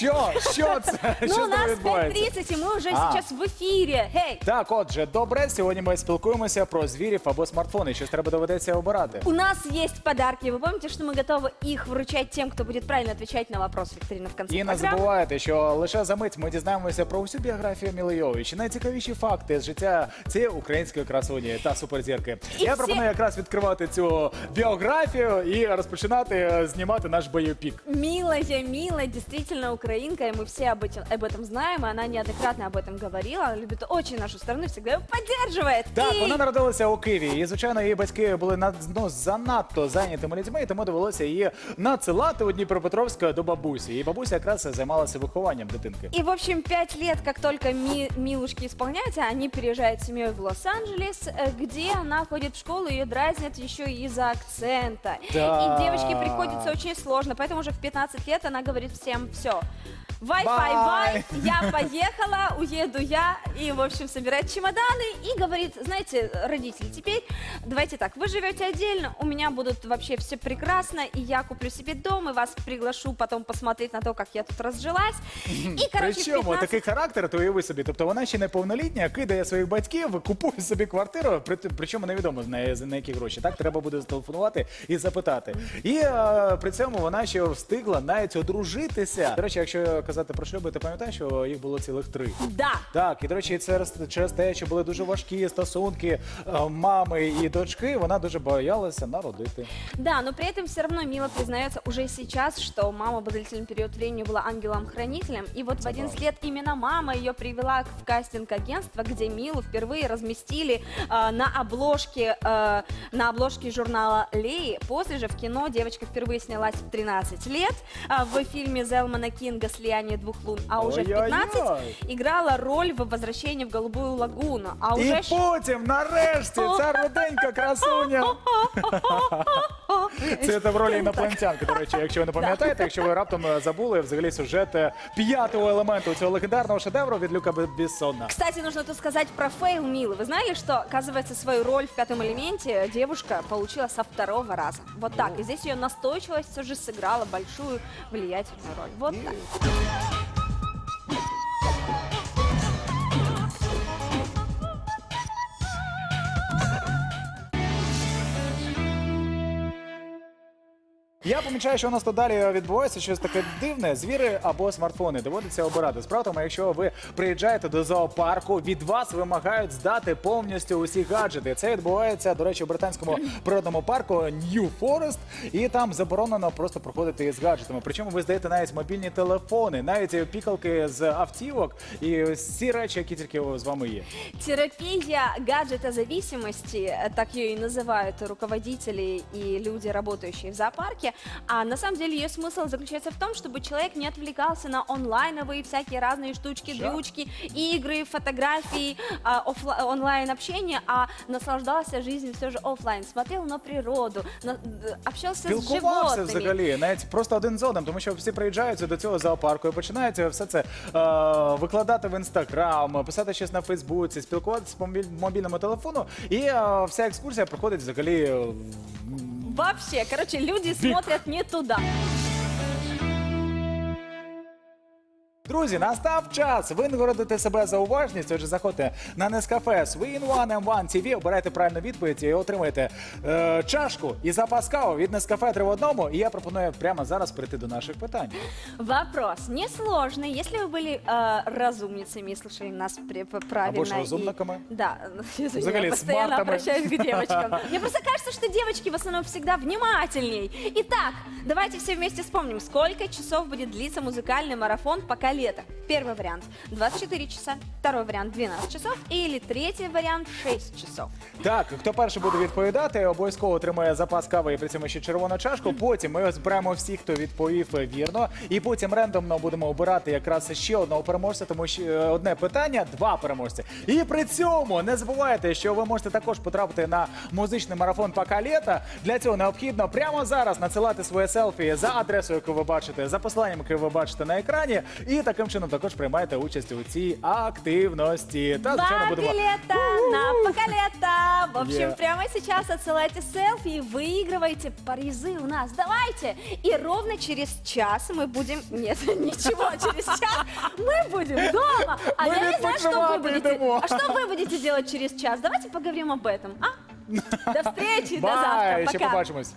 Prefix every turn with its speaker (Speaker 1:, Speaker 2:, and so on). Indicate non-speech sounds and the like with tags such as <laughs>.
Speaker 1: Що? Що це? <laughs>
Speaker 2: Ну,
Speaker 1: Що
Speaker 2: у
Speaker 1: з
Speaker 2: нас
Speaker 1: тобою відбувається?
Speaker 2: 5.30, и мы уже
Speaker 1: А.
Speaker 2: сейчас в эфире. Гей!
Speaker 1: Так, отже, добре, сьогодні ми спілкуємося про звірів або смартфони. Щось треба доведеться обирати.
Speaker 2: У нас есть подарки. Вы помните, что мы готовы их вручать тем, кто будет правильно отвечать на вопрос викторины в конце
Speaker 1: І не
Speaker 2: программы?
Speaker 1: забувайте, що лише за мить ми дізнаємося про усю біографію Міли Йович, найцікавіші факти з життя цієї української красуні та суперзірки.
Speaker 2: І
Speaker 1: Я
Speaker 2: всі-
Speaker 1: пропоную якраз відкривати цю біографію і розпочинати е, знімати наш бойопік.
Speaker 2: Милая, милая, действительно украинка, и мы все об этом, об этом знаем, и она неоднократно об этом говорила, она любит очень нашу страну, и всегда ее поддерживает.
Speaker 1: Так,
Speaker 2: И-
Speaker 1: вона народилася у Києві, і звичайно, її батьки були над, ну, занадто зайнятими людьми, і тому довелося її надсилати у Дніпропетровськ до бабусі. І бабуся якраз займалася вихованням дитинки.
Speaker 2: И, в общем, пять лет, как только Ми- Милушке исполняется, они переезжают с семьей в Лос-Анджелес, э, где она ходит в школу, ее дразнят еще и из-за акцента.
Speaker 1: Да.
Speaker 2: И девочке приходится очень сложно, поэтому уже в 15 лет она говорит всем все. Вай-фай,
Speaker 1: Бай.
Speaker 2: вай, я поехала, уеду я, и, в общем, собирает чемоданы и говорит, знаете, родители, теперь давайте так, вы живете отдельно, у меня будут вообще все прекрасно, и я куплю себе дом, и вас приглашу потом посмотреть на то, как я тут разжилась. И, короче, в
Speaker 1: Причому
Speaker 2: 15
Speaker 1: такий характер, то уяви собі. Тобто вона ще неповнолітня, кидає своїх батьків, купує собі квартиру, при- причому невідомо на, на які гроші. Так треба буде зателефонувати і запитати. І е, при цьому вона ще встигла навіть одружитися. До речі, якщо казати про шлюби, ти пам'ятаєш, що їх було цілих три.
Speaker 2: Да,
Speaker 1: Так, і до речі, це через, через те, що були дуже важкі стосунки е, мами і дочки, вона дуже боялася народити.
Speaker 2: Да, но при этом все равно Мила признается уже сейчас, что мама в длительный период времени была ангелом-хранителем. И вот в 11 лет именно мама ее привела в кастинг-агентство, где Милу впервые разместили э, на обложке э, на обложке журнала Леи. После же в кино девочка впервые снялась в 13 лет э, в фильме Зелмана Кинга «Слияние двух лун», а уже в
Speaker 1: Ой-ой-ой.
Speaker 2: 15 играла роль в «Возвращении в голубую лагуну». А уже
Speaker 1: І потім, нарешті, ця руденька красуня. <laughs> Це там в ролі інопланетянки, до речі, якщо ви не <laughs> пам'ятаєте, якщо ви раптом е, забули взагалі сюжет е, п'ятого елементу цього легендарного шедевру від Люка Бе- Бессона.
Speaker 2: Кстати, нужно тут сказать про фейл Милы. Вы знали, что, оказывается, свою роль в пятом элементе девушка получила со второго раза? Вот так. И здесь ее настойчивость все же сыграла большую влиятельную роль. Вот так.
Speaker 1: Я помічаю, що у нас тут далі відбувається щось таке дивне: звіри або смартфони. Доводиться обирати. Справа тому, якщо ви приїжджаєте до зоопарку, від вас вимагають здати повністю усі гаджети. Це відбувається, до речі, у британському природному парку New Forest, і там заборонено просто проходити із гаджетами. Причому ви здаєте навіть мобільні телефони, навіть пікалки з автівок і всі речі, які тільки з вами є.
Speaker 2: Терапия гаджетозависимости, э, так ее и называют руководители и люди, работающие в зоопарке. А на самом деле ее смысл заключается в том, чтобы человек не отвлекался на онлайновые всякие разные штучки,
Speaker 1: Да.
Speaker 2: дрючки, игры, фотографии, а, офла- онлайн-общение, а наслаждался жизнью все же офлайн, смотрел на природу, на- д- общался с
Speaker 1: Спілкувався
Speaker 2: животными.
Speaker 1: взагалі, навіть просто один з одним, тому що всі приїжджають до цього зоопарку і починають все це е, викладати в інстаграм, писати щось на Фейсбуці, спілкуватися по мобіль- мобільному телефону, і е, вся екскурсія проходить взагалі. е,
Speaker 2: Вообще, короче, люди смотрят не туда.
Speaker 1: Друзі, настав час винагородити себе за уважність. Отже, заходьте на Нескафе Swin One M1 TV, обирайте правильну відповідь і отримаєте е, чашку і запас кави від Нескафе 3 в одному. І я пропоную прямо зараз перейти до наших питань.
Speaker 2: Вопрос несложный. Если вы были э, разумницами и слушали нас при- п- правильно.
Speaker 1: Або ж
Speaker 2: и-
Speaker 1: разумниками.
Speaker 2: Да, <laughs>
Speaker 1: Взагалі,
Speaker 2: я постоянно
Speaker 1: смартами.
Speaker 2: обращаюсь к девочкам. <laughs> Мне просто кажется, что девочки в основном всегда внимательней. Итак, давайте все вместе вспомним, сколько часов будет длиться музыкальный марафон пока лето. Первый вариант 24 часа, второй вариант 12 часов или третий вариант 6 часов.
Speaker 1: Так, хто перший буде відповідати, обов'язково отримає запас кави і при цьому ще червону чашку. Потім ми зберемо всіх, хто відповів вірно, і потім рендомно будемо обирати якраз ще одного переможця, тому що е, одне питання, два переможці. І при цьому не забувайте, що ви можете також потрапити на музичний марафон «Пока літа». Для цього необхідно прямо зараз надсилати своє селфі за адресою, яку ви бачите, за посиланням, яке ви бачите на екрані, і і таким чином також приймаєте участь у цій активності. Та
Speaker 2: Два
Speaker 1: звичайно будемо
Speaker 2: билета на поколета. В общем,
Speaker 1: Yeah.
Speaker 2: прямо сейчас отсылайте селфи и выигрывайте призы у нас. Давайте. И ровно через час мы будем... Нет, <laughs> ничего, через час мы будем дома. А
Speaker 1: Мы
Speaker 2: я не знаю, что вы
Speaker 1: відпочивати
Speaker 2: будете...
Speaker 1: йдемо.
Speaker 2: А что вы будете делать через час? Давайте поговорим об этом, а? <laughs> До встречи, до завтра.
Speaker 1: Бай, ще
Speaker 2: Пока.
Speaker 1: побачимось.